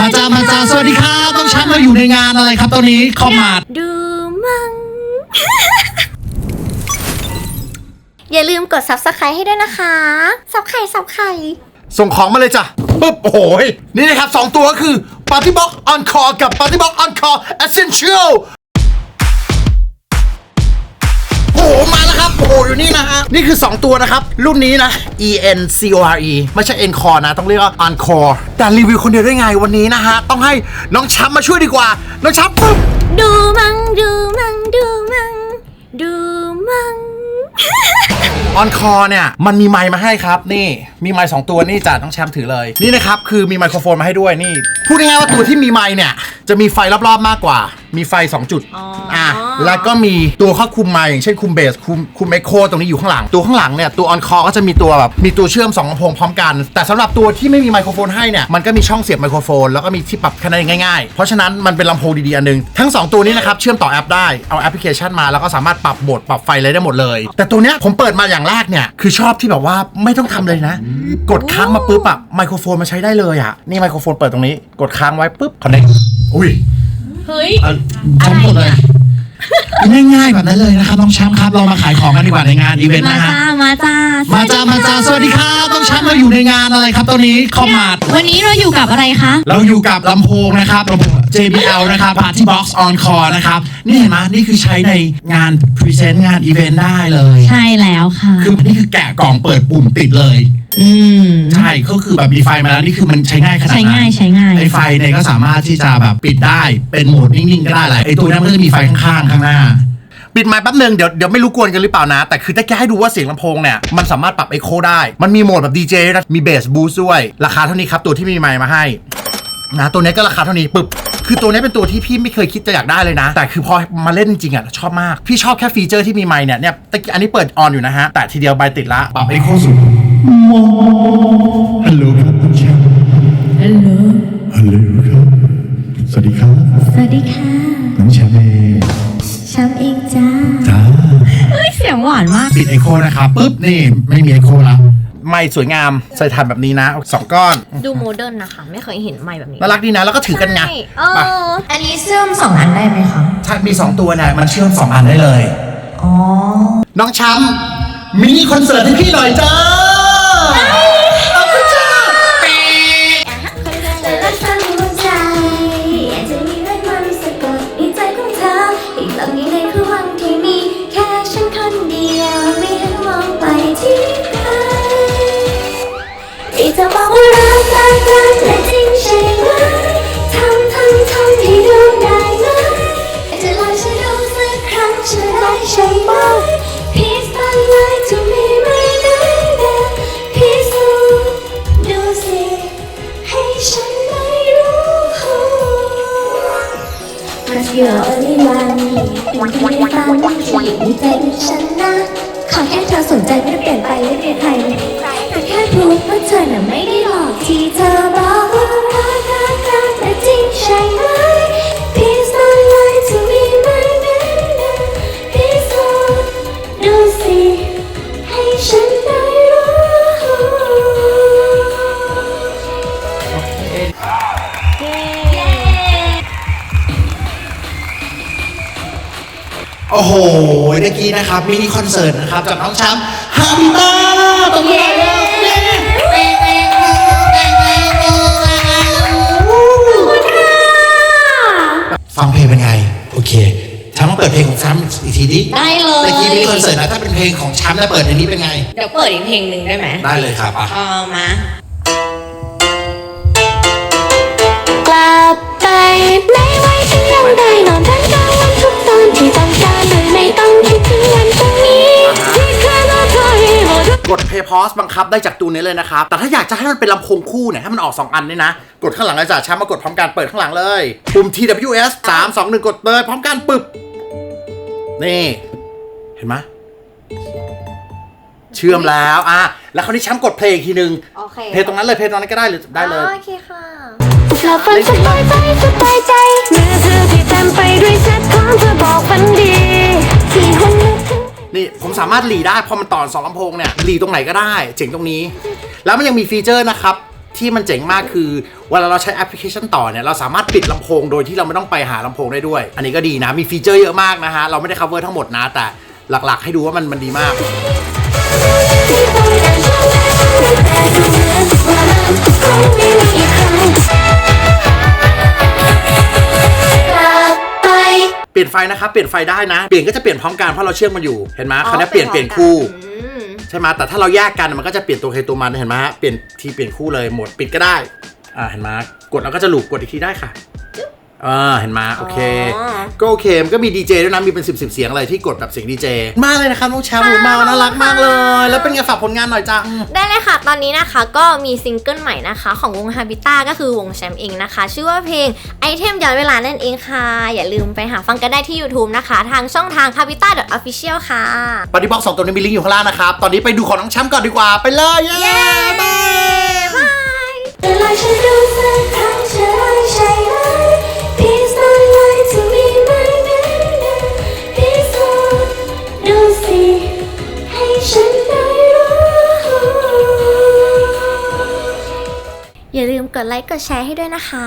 มาจ้ามาจ้าสวัสดีครับต้องช้างมาอยู่ในงานอะไรครับตอนนี้คอมมาดดูมัง อย่าลืมกด subscribe ให้ด้วยนะคะสับไข่สับไข่ ส่งของมาเลยจ้ะปึ๊บโอ้โหยนี่นะครับสองตัวก็คือ Party Box On Call กับ Party Box On Call Essential โอ้โหมาแล้วครับ โอ้โหอยู่นี่นะฮะ นี่คือ 2 ตัวนะครับ รุ่นนี้นะ E N C O R E ไม่ใช่ N Core นะ ต้องเรียกว่า On Core แต่รีวิวคนเดียวได้ไงวันนี้นะฮะ ต้องให้น้องช้ำมาช่วยดีกว่า น้องช้ำปึ๊บดูมังดูมังดูมังดูมังออนคอเนี่ยมันมีไมค์มาให้ครับ นี่มีไมค์สองตัวนี่จ้ะต้องแชมป์ถือเลย นี่นะครับ คือมีไมโครโฟนมาให้ด้วยนี่ พูดง่ายๆว่าตัวที่มีไมค์เนี่ย จะมีไฟรอบๆมากกว่า มีไฟ 2 จุดอ๋ออ่อะ แล้วก็มีตัวควบคุมไมค์อย่างเช่นคุมเบสคุมคุมเอ็กโคตรงนี้อยู่ข้างหลัง ตัวข้างหลังเนี่ยตัวออนคอก็จะมีตัวแบบมีตัวเชื่อม2ลำโพงพร้อมกัน แต่สำหรับตัวที่ไม่มีไมโครโฟนให้เนี่ยมันก็มีช่องเสียบไมโครโฟนแล้วก็มีที่ปรับขนาดง่ายๆ เพราะฉะนั้นมันเป็นลำโพงดีๆอันหนึง ทั้งสองตัวนี้นะครับเชื่อมต่อแอปได้เอาแอปพลิเคชันมาแล้วก็สามารถปรับโหมดปรับไฟอะไรได้หมดเลย แต่ตัวเนี้ยผมเปิดมาอย่างแรกเนี่ยคือชอบที่แบบว่าไม่ต้องทำเลยนะ กดค้างมาปุ๊บอะไมโครโฟนมาใช้ได้เลยอะนี่ไมโครโฟนเปิดตรงนี้กดค้างไว้ปุ๊บคอนเนคอุ้ยเฮ้ยอะจำหมดเลย ง่ายๆแบบนั้นเลยนะครับน้องแชมป์ครับเรามาขายของกันดีกว่าในงานอีเวนต์มานะฮะจ้ามาจ้ามาจ้ามาจ้าสวัสดีครับน้องแชมป์เราอยู่ในงานอะไรครับตอนนี้คอมมาด วันนี้เราอยู่กับอะไรคะ เราอยู่กับลำโพงนะครับลำโพง JBL นะครับ Party Box On Core นะครับ นี่เห็นไหมนี่คือใช้ในงานพรีเซนต์งานอีเวนต์ได้เลย ใช่แล้วค่ะ คือนี่คือแกะกล่องเปิดปุ่มติดเลย อืม ใช่ก็คือแบบมีไฟมาแล้วนี่คือมันใช้ง่ายขนาดนั้นใช้ง่ายใช้ง่าย ไอไฟเนี่ยก็สามารถที่จะแบบปิดได้เป็นโหมดนิ่งๆก็ได้แหละไอตัวนั้นมันก็จะมีไฟข้างๆข้างหน้า ปิดไมค์แป๊บนึงเดี๋ยวเดี๋ยวไม่รู้กวนกันหรือเปล่านะ แต่คือถ้าแกให้ดูว่าเสียงลำโพงเนี่ย มันสามารถปรับเอ h โคได้ มันมีโหมดแบบดีเจนะมีเบสบูสด้วย ราคาเท่านี้ครับตัวที่มีไมค์มาให้นะตัวนี้ก็ราคาเท่านี้ปึ๊บคือตัวนี้เป็นตัวที่พี่ไม่เคยคิดจะอยากได้เลยนะ แต่คือพอมาเล่นจริงๆอะชอบมาก พี่ชอบแค่ฟีเจอร์ที่มีไมค์เนี่ยเนี่ยตะกี้อันนี้เปิดออนอยู่นะฮะแต่ทีเดียวใบติดละปรับเอ h โคสูง ฮัลโหลครับคุณแชมป์ฮัลโหลฮัลโหลครับ สวัสดีครับ สวัสดีค่ะ น้องแชมป์เองช้ำเองจ้า จ้า เฮ้ย เสียงหวานมาก ปิดเอ h โคนะครับปุ๊บนี่ไม่มีเอ h โคแล้วไม่สวยงามใส่ถ่านแบบนี้นะสองก้อน ดูโมเดิร์นนะคะ ไม่เคยเห็นไม้แบบนี้น่ารักดีนะแล้วก็ถือกันไงใช่เอไปออันนี้เชื่อมสองอันได้ไหมคะถ้ามี2ตัวเนี่ยมันเชื่อม2อันได้เลยอ๋อน้องช้ำมินิคอนเสิร์ตให้พี่หน่อยจ้า และจริงใช่ไหมทำทำทำให้ดูได้ไหมอยากจะลองฉันดูสักครั้งฉันได้ใช่ไหม Please don't lie to me right now Please ดูสิให้ฉันได้รู้ Cause you're only one เป็นที่ไม่ฟังที่อยู่ในใจของฉันนะขอแค่เธอสนใจไม่ได้เปลี่ยนไปไม่เปลี่ยนใครแต่แค่พูดว่าเธอน่ะ โอ้โหเมื่อกี้นะครับมินิคอนเสิร์ตนะครับจากน้องช้ำฮาบิต้าตรงนี้แล้วเนี่ยฟังเพลงเป็นไง โอเคช้ำมาเปิดเพลงของช้ำอีกทีดิได้เลยเมื่อกี้มินิคอนเสิร์ตนะถ้าเป็นเพลงของช้ำแล้วเปิดในนี้เป็นไง เดี๋ยวเปิดอีกเพลงหนึ่งได้ไหมได้เลยครับอะเอามา ฉันยังได้นอนทั้งกลางวันทุกตอนที่ต้องการโดยไม่ต้องคิดถึงวันพรุ่งนี้ที่เคยรอคอยรอทุกกด Play Pause บังคับได้จากตัวนี้เลยนะครับ แต่ถ้าอยากจะให้มันเป็นลำโพงคู่เนี่ย ให้มันออก 2 อันเนี่ยนะ กดข้างหลังเลยจ้ะช้ำมากดพร้อมกันเปิดข้างหลังเลย ปุ่ม TWS 3 2 1 กดเลยพร้อมกันปึบ นี่ เห็นไหมเชื่อมแล้วอะแล้วคราวนี้ช้ำกดเพลงอีกทีนึงโอเคเพลงตรงนั้นเลยเพลงตรงนั้นก็ได้หรือได้เลยโอเคค่ะ หลับฝันสบายใจสบายใจเมื่อเธอที่เต็มไปด้วยเซตของเธอบอกฝันดี ที่หุ่นนึกถึง นี่ผมสามารถหลีได้พอมันต่อสองลำโพงเนี่ยหลีตรงไหนก็ได้ เจ๋งตรงนี้ แล้วมันยังมีฟีเจอร์นะครับ ที่มันเจ๋งมากคือ เวลาเราใช้แอปพลิเคชันต่อเนี่ยเราสามารถปิดลำโพงโดยที่เราไม่ต้องไปหาลำโพงได้ด้วย อันนี้ก็ดีนะมีฟีเจอร์เยอะมากนะฮะเราไม่ได้ cover ทั้งหมดนะแต่หลักๆ ให้ดูว่ามันมันดีมากไป ลี่ยนไฟนะครับเปลี่ยนไฟได้นะ เปลี่ยนก็จะเปลี่ยนพร้อมกันเพราะเราเชื่อมมันอยู่เห็นไหมคันนี้เปลี่ยนเปลี่ยนคู่อืมใช่ไหมแต่ถ้าเราแยกกันมันก็จะเปลี่ยนตัวใครตัวมันเห็นไหมฮะเปลี่ยนทีเปลี่ยนคู่เลยโหมดปิดก็ได้อ่าเห็นไหมกดแล้วก็จะหลูกกดอีกทีได้ค่ะ อ่าเห็นไหมโอเค อ๋อ ก็โอเคมันก็มีดีเจด้วยนะมีเป็น10บสเสียงอะไรที่กดแบบเสียงดีเจมากเลยนะครับน้องแชมป์หนูมาน่ารักมากเลย แล้วเป็นไงฝากผลงานหน่อยจังได้เลยค่ะ ตอนนี้นะคะก็มีซิงเกิลใหม่นะคะ ของวง Habita ก็คือวงแชมป์เองนะคะ ชื่อว่าเพลงไอเทมย้อนเวลานั่นเองค่ะ อย่าลืมไปหาฟังกันได้ที่ YouTube นะคะ ทางช่องทาง habita.official ค่ะ ปฏิบ็อกสองตัวนี้มีลิงก์อยู่ข้างล่างนะครับตอนนี้ไปดูของน้องแชมป์ก่อนดีกว่าไปเลยเย้บายบายเวลาฉันดูสักครั้งเธอ ดไลค์กดแชร์ให้ด้วยนะคะ